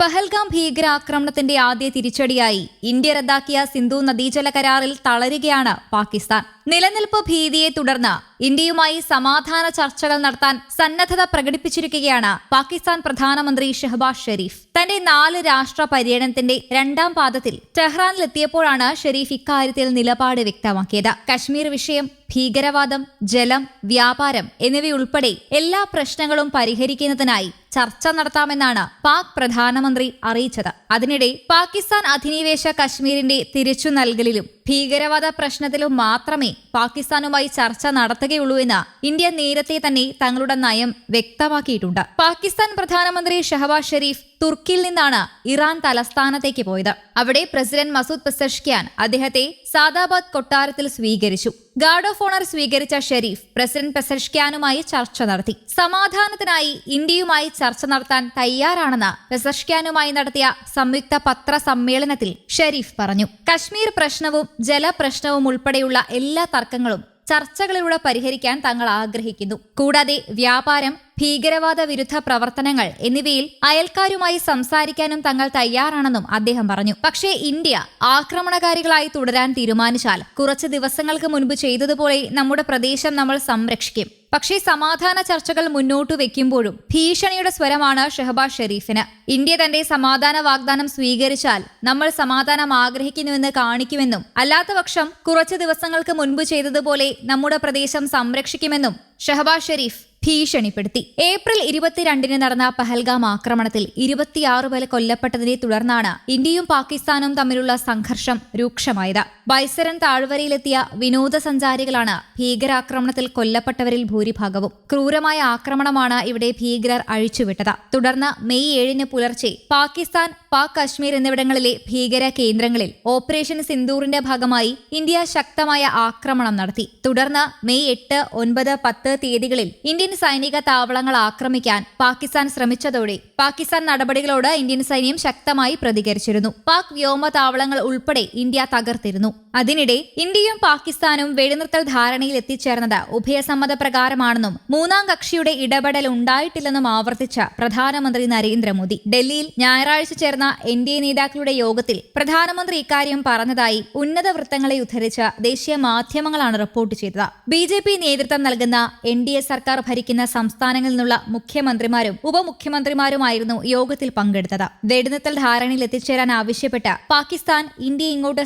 പഹൽഗാം ഭീകരാക്രമണത്തിന്റെ ആദ്യ തിരിച്ചടിയായി ഇന്ത്യ റദ്ദാക്കിയ സിന്ധു നദീജല കരാറിൽ തളരുകയാണ് പാകിസ്ഥാൻ. നിലനിൽപ്പ് ഭീതിയെ തുടർന്ന് ഇന്ത്യയുമായി സമാധാന ചർച്ചകൾ നടത്താൻ സന്നദ്ധത പ്രകടിപ്പിച്ചിരിക്കുകയാണ് പാകിസ്ഥാൻ പ്രധാനമന്ത്രി ഷെഹ്ബാസ് ഷെരീഫ്. തന്റെ നാല് രാഷ്ട്ര പര്യടനത്തിന്റെ രണ്ടാം പാദത്തിൽ ടെഹ്റാനിലെത്തിയപ്പോഴാണ് ഷെരീഫ് ഇക്കാര്യത്തിൽ നിലപാട് വ്യക്തമാക്കിയത്. കശ്മീർ വിഷയം ഭീകരവാദം ജലം വ്യാപാരം എന്നിവയുൾപ്പെടെ എല്ലാ പ്രശ്നങ്ങളും പരിഹരിക്കുന്നതിനായി ചർച്ച നടത്താമെന്നാണ് പാക് പ്രധാനമന്ത്രി അറിയിച്ചത്. അതിനിടെ പാകിസ്ഥാൻ അധിനിവേശ കശ്മീരിന്റെ തിരിച്ചു നൽകലിലും ഭീകരവാദ പ്രശ്നത്തിലും മാത്രമേ പാകിസ്ഥാനുമായി ചർച്ച നടത്തുകയുള്ളൂ എന്ന് ഇന്ത്യ നേരത്തെ തന്നെ തങ്ങളുടെ നയം വ്യക്തമാക്കിയിട്ടുണ്ട്. പാകിസ്ഥാൻ പ്രധാനമന്ത്രി ഷഹബാസ് ഷെരീഫ് തുർക്കിയിൽ നിന്നാണ് ഇറാൻ തലസ്ഥാനത്തേക്ക് പോയത്. അവിടെ പ്രസിഡന്റ് മസൂദ് പെസഷ്കിയാൻ അദ്ദേഹത്തെ സാദാബാദ് കൊട്ടാരത്തിൽ സ്വീകരിച്ചു. ഗാർഡ് ഓഫ് ഓണർ സ്വീകരിച്ച ഷെരീഫ് പ്രസിഡന്റ് പെസഷ്കിയാനുമായി ചർച്ച നടത്തി. സമാധാനത്തിനായി ഇന്ത്യയുമായി ചർച്ച നടത്താൻ തയ്യാറാണെന്ന് പെസഷ്കിയാനുമായി നടത്തിയ സംയുക്ത പത്രസമ്മേളനത്തിൽ ഷെരീഫ് പറഞ്ഞു. കശ്മീർ പ്രശ്നവും ജലപ്രശ്നവും ഉൾപ്പെടെയുള്ള എല്ലാ തർക്കങ്ങളും ചർച്ചകളിലൂടെ പരിഹരിക്കാൻ തങ്ങൾ ആഗ്രഹിക്കുന്നു. കൂടാതെ വ്യാപാരം ഭീകരവാദ വിരുദ്ധ പ്രവർത്തനങ്ങൾ എന്നിവയിൽ അയൽക്കാരുമായി സംസാരിക്കാനും തങ്ങൾ തയ്യാറാണെന്നും അദ്ദേഹം പറഞ്ഞു. പക്ഷേ ഇന്ത്യ ആക്രമണകാരികളായി തുടരാൻ തീരുമാനിച്ചാൽ കുറച്ച് ദിവസങ്ങൾക്ക് മുൻപ് ചെയ്തതുപോലെ നമ്മുടെ പ്രദേശം നമ്മൾ സംരക്ഷിക്കും. പക്ഷേ സമാധാന ചർച്ചകൾ മുന്നോട്ട് വെക്കുമ്പോഴും ഭീഷണിയുടെ സ്വരമാണ് ഷെഹബാസ് ഷെരീഫിന്. ഇന്ത്യ തന്റെ സമാധാന വാഗ്ദാനം സ്വീകരിച്ചാൽ നമ്മൾ സമാധാനം ആഗ്രഹിക്കുന്നുവെന്ന് കാണിക്കുമെന്നും അല്ലാത്തപക്ഷം കുറച്ച് ദിവസങ്ങൾക്ക് മുൻപ് ചെയ്തതുപോലെ നമ്മുടെ പ്രദേശം സംരക്ഷിക്കുമെന്നും ഷെഹബാസ് ഷെരീഫ് ഭീഷണിപ്പെടുത്തി. ഏപ്രിൽ ഇരുപത്തിരണ്ടിന് നടന്ന പഹൽഗാം ആക്രമണത്തിൽ ഇരുപത്തിയാറ് പേർ കൊല്ലപ്പെട്ടതിനെ തുടർന്നാണ് ഇന്ത്യയും പാകിസ്ഥാനും തമ്മിലുള്ള സംഘർഷം രൂക്ഷമായത്. ബൈസരൻ താഴ്വരയിലെത്തിയ വിനോദസഞ്ചാരികളാണ് ഭീകരാക്രമണത്തിൽ കൊല്ലപ്പെട്ടവരിൽ ഭൂരിഭാഗവും. ക്രൂരമായ ആക്രമണമാണ് ഇവിടെ ഭീകരർ അഴിച്ചുവിട്ടത്. തുടർന്ന് മെയ് ഏഴിന് പുലർച്ചെ പാകിസ്ഥാൻ പാക് കശ്മീർ എന്നിവിടങ്ങളിലെ ഭീകര കേന്ദ്രങ്ങളിൽ ഓപ്പറേഷൻ സിന്ദൂറിന്റെ ഭാഗമായി ഇന്ത്യ ശക്തമായ ആക്രമണം നടത്തി. തുടർന്ന് മെയ് എട്ട് ഒൻപത് പത്ത് തീയതികളിൽ ഇന്ത്യൻ സൈനിക താവളങ്ങൾ ആക്രമിക്കാൻ പാകിസ്ഥാൻ ശ്രമിച്ചതോടെ പാകിസ്ഥാൻ നടപടികളോട് ഇന്ത്യൻ സൈന്യം ശക്തമായി പ്രതികരിച്ചിരുന്നു. പാക് വ്യോമ താവളങ്ങൾ ഉൾപ്പെടെ ഇന്ത്യ തകർത്തിരുന്നു. അതിനിടെ ഇന്ത്യയും പാകിസ്ഥാനും വെടിനിർത്തൽ ധാരണയിൽ എത്തിച്ചേർന്നത് ഉഭയസമ്മത പ്രകാരമാണെന്നും മൂന്നാം കക്ഷിയുടെ ഇടപെടൽ ഉണ്ടായിട്ടില്ലെന്നും ആവർത്തിച്ച പ്രധാനമന്ത്രി നരേന്ദ്രമോദി. ഡൽഹിയിൽ ഞായറാഴ്ച ചേർന്ന എൻ ഡി എ നേതാക്കളുടെ യോഗത്തിൽ പ്രധാനമന്ത്രി ഇക്കാര്യം പറഞ്ഞതായി ഉന്നത വൃത്തങ്ങളെ ഉദ്ധരിച്ച ദേശീയ മാധ്യമങ്ങളാണ് റിപ്പോർട്ട് ചെയ്തത്. ബി ജെ പി നേതൃത്വം നൽകുന്ന എൻ ഡി എ സർക്കാർ ഭരിക്കുന്ന സംസ്ഥാനങ്ങളിൽ നിന്നുള്ള മുഖ്യമന്ത്രിമാരും ഉപമുഖ്യമന്ത്രിമാരുമായിരുന്നു യോഗത്തിൽ പങ്കെടുത്തത്. വെടിനിർത്തൽ ധാരണയിൽ എത്തിച്ചേരാൻ ആവശ്യപ്പെട്ട് പാകിസ്ഥാൻ ഇന്ത്യ ഇങ്ങോട്ട്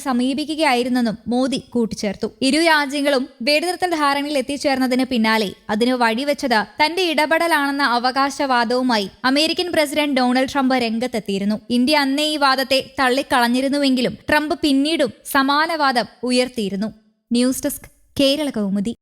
സമീപിക്കുകയായിരുന്നെന്നും മോദി കൂട്ടിച്ചേർത്തു. ഇരു രാജ്യങ്ങളും വെടിനിർത്തൽ ധാരണയിൽ എത്തിച്ചേർന്നതിന് പിന്നാലെ അതിന് വഴിവെച്ചത് തന്റെ ഇടപെടലാണെന്ന അവകാശവാദവുമായി അമേരിക്കൻ പ്രസിഡന്റ് ഡൊണാൾഡ് ട്രംപ് രംഗത്തെത്തിയിരുന്നു. ഇന്ത്യ അന്നേ ഈ വാദത്തെ തള്ളിക്കളഞ്ഞിരുന്നുവെങ്കിലും ട്രംപ് പിന്നീടും സമാന വാദം ഉയർത്തിയിരുന്നു. News desk Kerala Kaumudi.